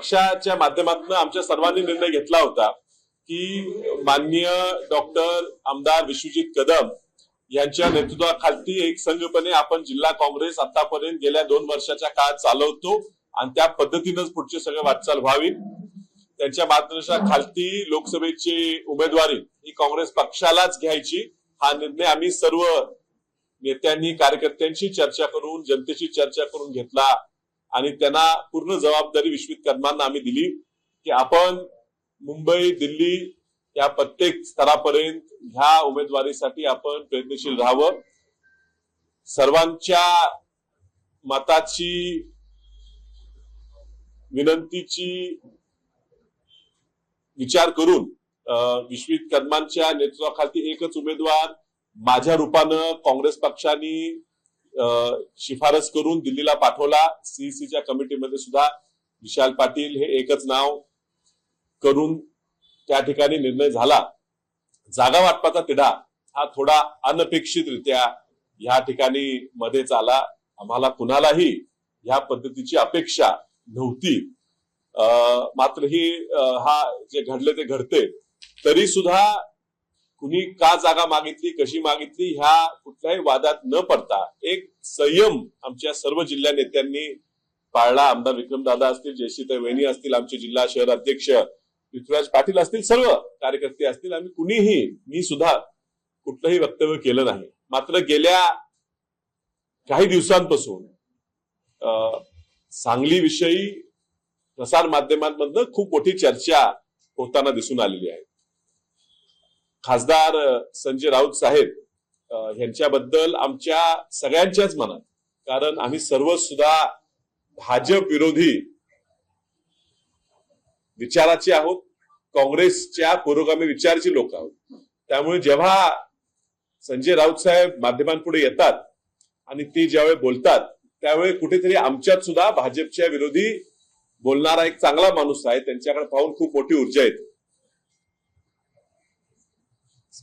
पक्षाच्या माध्यमातून आमच्या सर्वांनी निर्णय घेतला होता की माननीय डॉक्टर आमदार विश्वजित कदम यांच्या नेतृत्वाखालती एक संघपणे आपण जिल्हा काँग्रेस आतापर्यंत गेल्या दोन वर्षाच्या काळात चालवतो आणि त्या पद्धतीनंच पुढचे सगळे वाटचाल व्हावी. त्यांच्या मार्गदर्शनाखालती लोकसभेची उमेदवारी ही काँग्रेस पक्षालाच घ्यायची. हा निर्णय आम्ही सर्व नेत्यांनी कार्यकर्त्यांशी चर्चा करून जनतेशी चर्चा करून घेतला. आणि त्यांना पूर्ण जबाबदारी विश्वित कदमांना आम्ही दिली की आपण मुंबई दिल्ली या प्रत्येक स्तरापर्यंत ह्या उमेदवारीसाठी आपण प्रयत्नशील राहावं. सर्वांच्या मताची विनंतीची विचार करून विश्वित कदमांच्या नेतृत्वाखाली एकच उमेदवार माझ्या रूपानं काँग्रेस पक्षाने शिफारस करून दिल्लीला पाठवला. सीईसीच्या कमिटीमध्ये सुद्धा विशाल पाटील हे एकच नाव करून त्या ठिकाणी निर्णय झाला. जागा वाटपाचा तिढा हा थोडा अनपेक्षितरित्या या ठिकाणी मध्येच आला. आम्हाला कुणालाही या पद्धतीची अपेक्षा नव्हती. अं, मात्र ही हा जे घडले ते घडते तरी सुद्धा कुणी का जागा मागितली कशी मागितली ह्या कुठल्याही वादात न पडता एक संयम आमच्या सर्व जिल्हा नेत्यांनी पाळला. आमदार विक्रमदादा असतील जयश्रीताई वहिनी असतील आमचे जिल्हा शहर अध्यक्ष पृथ्वीराज पाटील असतील सर्व कार्यकर्ते असतील आम्ही कुणीही मी सुद्धा कुठलंही वक्तव्य केलं नाही. मात्र गेल्या काही दिवसांपासून अं, सांगली विषयी प्रसार माध्यमांमधनं खूप मोठी चर्चा होताना दिसून आलेली आहे. खासदार संजय राऊत साहेब यांच्याबद्दल आमच्या सगळ्यांच्याच मनात. कारण आम्ही सर्व सुद्धा भाजप विरोधी विचाराचे आहोत. काँग्रेसच्या पुरोगामी विचाराची लोक आहोत. त्यामुळे जेव्हा संजय राऊत साहेब माध्यमांपुढे येतात आणि ते ज्यावेळी बोलतात त्यावेळी कुठेतरी आमच्यात सुद्धा भाजपच्या विरोधी बोलणारा एक चांगला माणूस आहे. त्यांच्याकडे पाहून खूप मोठी ऊर्जा येते.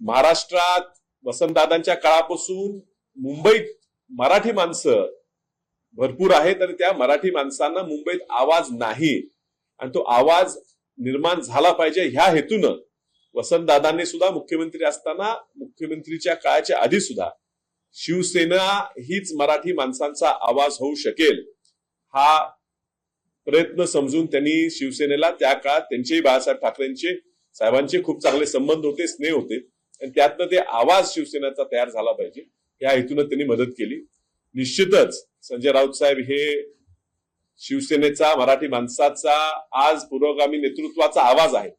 महाराष्ट्रात वसंतदादांच्या काळापासून मुंबईत मराठी माणसं भरपूर आहेत आणि त्या मराठी माणसांना मुंबईत आवाज नाही. आणि तो आवाज निर्माण झाला पाहिजे ह्या हेतूनं वसंतदादांनी सुद्धा मुख्यमंत्री असताना मुख्यमंत्रीच्या काळाच्या आधी सुद्धा शिवसेना हीच मराठी माणसांचा आवाज होऊ शकेल हा प्रयत्न समजून त्यांनी शिवसेनेला त्या काळात त्यांचेही बाळासाहेब ठाकरेंचे साहेबांचे खूप चांगले संबंध होते स्नेह होते. आणि त्यातनं ते आवाज शिवसेनेचा तयार झाला पाहिजे. या हेतून त्यांनी मदत केली. निश्चितच संजय राऊत साहेब हे शिवसेनेचा मराठी माणसाचा आज पुरोगामी नेतृत्वाचा आवाज आहे.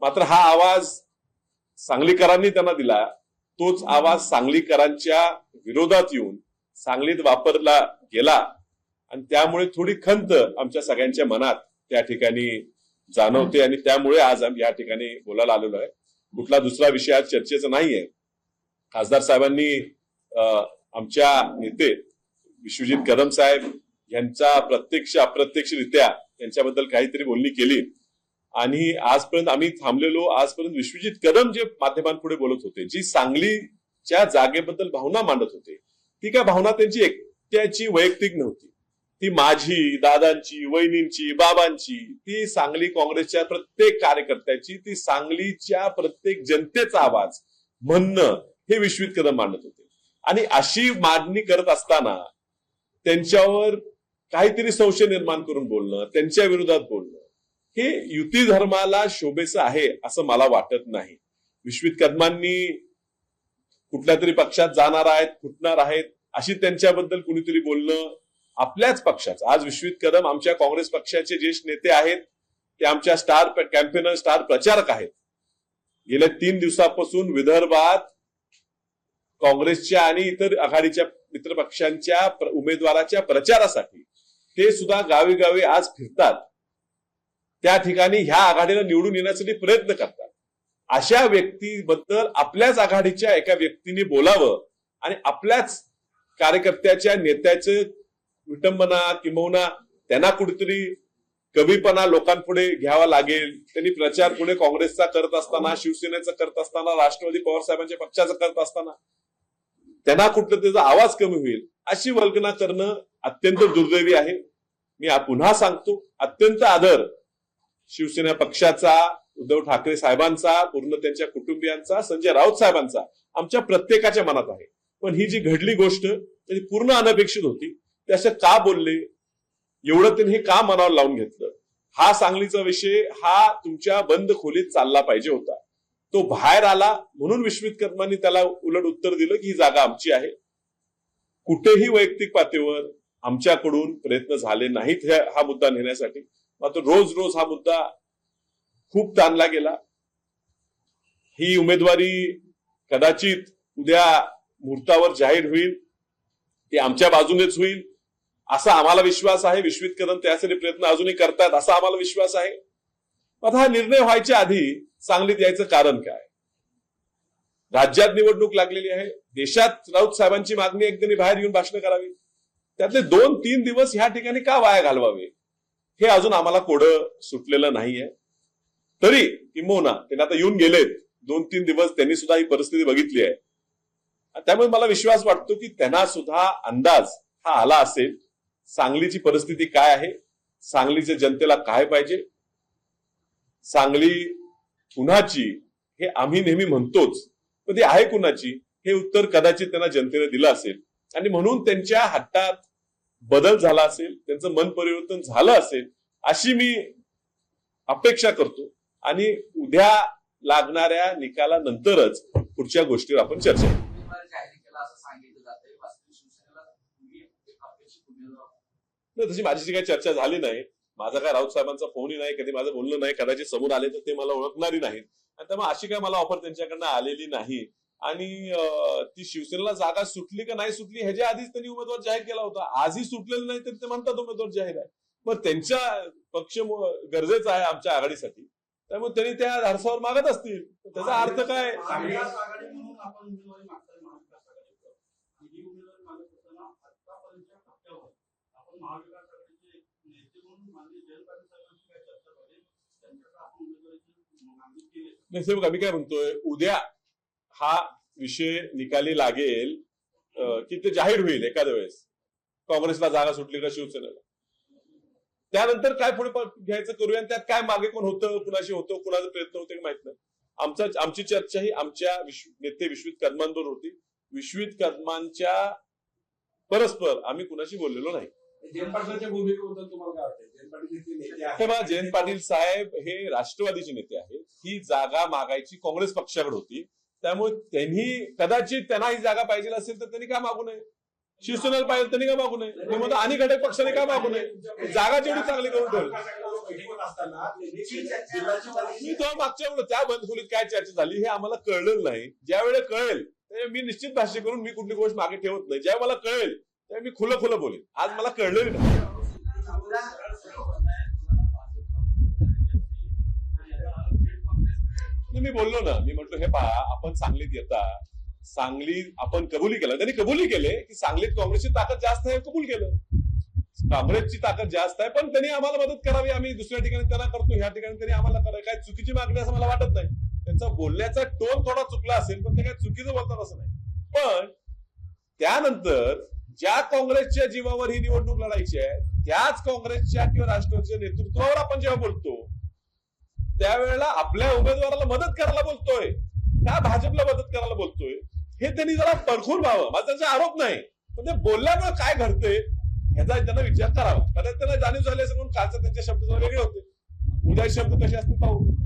मात्र हा आवाज सांगलीकरांनी त्यांना दिला. तोच आवाज सांगलीकरांच्या विरोधात येऊन सांगलीत वापरला गेला. आणि त्यामुळे थोडी खंत आमच्या सगळ्यांच्या मनात त्या ठिकाणी जाणवते आणि त्यामुळे आज आम्ही या ठिकाणी बोलायला आलेलो आहे. कुठला दुसरा विषय आज चर्चेचा नाहीये. खासदार साहेबांनी आमच्या नेते विश्वजित कदम साहेब यांचा प्रत्यक्ष अप्रत्यक्षरित्या त्यांच्याबद्दल काहीतरी बोलणी केली. आणि आजपर्यंत आम्ही थांबलेलो आजपर्यंत विश्वजित कदम जे माध्यमांपुढे बोलत होते जी सांगलीच्या जागेबद्दल भावना मांडत होते ती काय भावना त्यांची एकट्याची वैयक्तिक नव्हती. ती माझी दादांची वहिनींची बाबांची ती सांगली काँग्रेसच्या प्रत्येक कार्यकर्त्याची ती सांगलीच्या प्रत्येक जनतेचा आवाज म्हणणं हे विश्वित कदम मांडत होते. आणि अशी मांडणी करत असताना त्यांच्यावर काहीतरी संशय निर्माण करून बोलणं त्यांच्या विरोधात बोलणं हे युती धर्माला शोभेचं आहे असं मला वाटत नाही. विश्वित कदमांनी कुठल्या तरी पक्षात जाणार आहेत फुटणार आहेत अशी त्यांच्याबद्दल कुणीतरी बोलणं आपल्याच पक्षाचा. आज विश्वित कदम आमच्या काँग्रेस पक्षाचे ज्येष्ठ नेते आहेत ते आमच्या स्टार कॅम्पेनर स्टार प्रचारक आहेत. गेल्या तीन दिवसापासून विदर्भात काँग्रेसच्या आणि इतर आघाडीच्या मित्र पक्षांच्या उमेदवाराच्या प्रचारासाठी ते सुद्धा गावी गावी आज फिरतात. त्या ठिकाणी ह्या आघाडीला निवडून येण्यासाठी प्रयत्न करतात. अशा व्यक्तीबद्दल आपल्याच आघाडीच्या एका व्यक्तीने बोलावं आणि आपल्याच कार्यकर्त्याच्या नेत्याचं विटंबना किंबहुना त्यांना कुठेतरी कमीपणा लोकांपुढे घ्यावा लागेल. त्यांनी प्रचार पुढे काँग्रेसचा करत असताना शिवसेनेचा करत असताना राष्ट्रवादी पवार साहेबांच्या पक्षाचा करत असताना त्यांना कुठलं त्याचा आवाज कमी होईल अशी वल्गना करणं अत्यंत दुर्दैवी आहे. मी पुन्हा सांगतो अत्यंत आदर शिवसेना पक्षाचा उद्धव ठाकरे साहेबांचा पूर्ण त्यांच्या कुटुंबियांचा संजय राऊत साहेबांचा आमच्या प्रत्येकाच्या मनात आहे. पण ही जी घडली गोष्ट त्याची पूर्ण अनपेक्षित होती. ते असं का बोलले? एवढं त्यांनी हे का मनावर लावून घेतलं? हा सांगलीचा विषय हा तुमच्या बंद खोलीत चालला पाहिजे होता. तो बाहेर आला म्हणून विश्वित कर्मांनी त्याला उलट उत्तर दिलं की ही जागा आमची आहे. कुठेही वैयक्तिक पातळीवर आमच्याकडून प्रयत्न झाले नाहीत हा मुद्दा नेण्यासाठी. मात्र रोज रोज हा मुद्दा खूप ताणला गेला. ही उमेदवारी कदाचित उद्या मुहूर्तावर जाहीर होईल. ती आमच्या बाजूनेच होईल. असा आम्हाला विश्वास आहे विश्वित कदम त्यासाठी प्रयत्न अजूनही करतायत असा आम्हाला विश्वास आहे. आता हा निर्णय व्हायच्या आधी सांगलीत यायचं कारण काय? राज्यात निवडणूक लागलेली आहे. देशात राऊत साहेबांची मागणी आहे त्यांनी बाहेर येऊन भाषण करावी. त्यातले दोन तीन दिवस ह्या ठिकाणी का वाया घालवावे? हे अजून आम्हाला कोडं सुटलेलं नाहीये. तरी किंबहुना त्यांनी आता येऊन गेलेत. दोन तीन दिवस त्यांनी सुद्धा ही परिस्थिती बघितली आहे. त्यामुळे मला विश्वास वाटतो की त्यांना सुद्धा अंदाज हा आला असेल. सांगलीची परिस्थिती काय आहे? सांगलीच्या जनतेला काय पाहिजे? सांगली कुणाची? हे आम्ही नेहमी म्हणतोच. पण ती आहे कुणाची? हे उत्तर कदाचित त्यांना जनतेने दिलं असेल. आणि म्हणून त्यांच्या हट्टात बदल झाला असेल त्यांचं मन परिवर्तन झालं असेल अशी मी अपेक्षा करतो. आणि उद्या लागणाऱ्या निकालानंतरच पुढच्या गोष्टीवर आपण चर्चा करू. उमेदवार जाहीर केला असं सांगितलं जातंय वास्तविक शिवसेनेला तुम्ही अपेक्षित उमेदवार नाही तशी माझी काही चर्चा झाली नाही. माझा काय राऊत साहेबांचा फोनही नाही कधी माझं बोलणं नाही कदाचित समोर आले तर ते मला ओळखणारी नाहीत. आणि त्यामुळे अशी काय मला ऑफर त्यांच्याकडनं आलेली नाही. आणि ती शिवसेनेला जागा सुटली का नाही सुटली ह्याच्या आधीच त्यांनी उमेदवार जाहीर केला होता. आजही सुटलेलं नाही तरी ते म्हणतात उमेदवार जाहीर आहे. मग त्यांच्या पक्ष गरजेचा गरजेचं आहे आमच्या आघाडीसाठी. त्यामुळे त्यांनी त्या धाडसावर मागत असतील. त्याचा अर्थ काय महाविकास आघाडी म्हणून आपण उमेदवारी मागताय महाविकास आघाडीचं आणि ही उमेदवारी मागत असताना आतापर्यंतच्या टप्प्यावर आपण महाविकास आघाडीचे नेते म्हणून माननीय जयंत पाटील साहेबांची काय चर्चा झाली त्यांच्याकडे आपण उमेदवारीची मागणी केली. नाही साहेब आम्ही काय म्हणतोय उद्या हा विषय निकाली लागेल की ते जाहीर होईल एखाद्या वेळेस. काँग्रेसला जागा सुटली का शिवसेनेला. त्यानंतर काय पुढे घ्यायचं करूया आणि त्यात काय मागे कोण होतं कुणाशी होतं कुणाचा प्रयत्न होते माहीत नाही. आमचा आमची चर्चा ही आमच्या नेते विश्वित कदमांवर होती. विश्वित कदमांच्या परस्पर आम्ही कुणाशी बोललेलो नाही. जयंत पाटलांच्या भूमिकेबद्दल तुम्हाला काय वाटतं जयंत पाटील हे नेते आहेत. तेव्हा जयंत पाटील साहेब हे राष्ट्रवादीचे नेते आहेत. ही जागा मागायची काँग्रेस पक्षाकडे होती. त्यामुळे त्यांनी कदाचित त्यांना ही जागा पाहिजे असेल तर त्यांनी का मागू नये? शिवसेनेला पाहिजे त्यांनी का मागू नये? ते म्हणतात आणि घटक पक्षाने का मागू नये? जागा जेवढी चांगली करून ठेवली. मी तेव्हा मागच्या वेळेला त्या बंदखोलीत काय चर्चा झाली हे आम्हाला कळलेलं नाही. ज्या वेळेला कळेल मी निश्चित भाष्य करून मी कुठली गोष्ट मागे ठेवत नाही. ज्या मला कळेल तर मी खुलं खुलं बोलेन. आज मला कळलं नाही. मी बोललो ना मी म्हटलो हे पहा आपण सांगलीत येता. सांगली आपण कबुली केलं. त्यांनी कबुली केले की सांगलीत काँग्रेसची ताकद जास्त आहे कबूल केलं. काँग्रेसची ताकद जास्त आहे पण त्यांनी आम्हाला मदत करावी. आम्ही दुसऱ्या ठिकाणी त्यांना करतो ह्या ठिकाणी त्यांनी आम्हाला करावी. काय चुकीची मागणी असं मला वाटत नाही. त्यांचा बोलण्याचा टोन थोडा चुकला असेल पण ते काय चुकीचं बोलतात असं नाही. पण त्यानंतर ज्या काँग्रेसच्या जीवावर ही निवडणूक लढायची आहे त्याच काँग्रेसच्या किंवा राष्ट्रवादीच्या नेतृत्वावर आपण जेव्हा बोलतो त्यावेळेला आपल्या उमेदवाराला मदत करायला बोलतोय. त्या भाजपला मदत करायला बोलतोय? हे त्यांनी जरा परखून व्हावं. माझा त्यांचा आरोप नाही. पण ते बोलल्यामुळे काय घडतंय ह्याचा त्यांना विचार करावा. कदाचित त्यांना जाणीव झाली असं म्हणून कालचा त्यांचे शब्द जरा वेगळे होते. उद्या शब्द कसे असतील पाहू.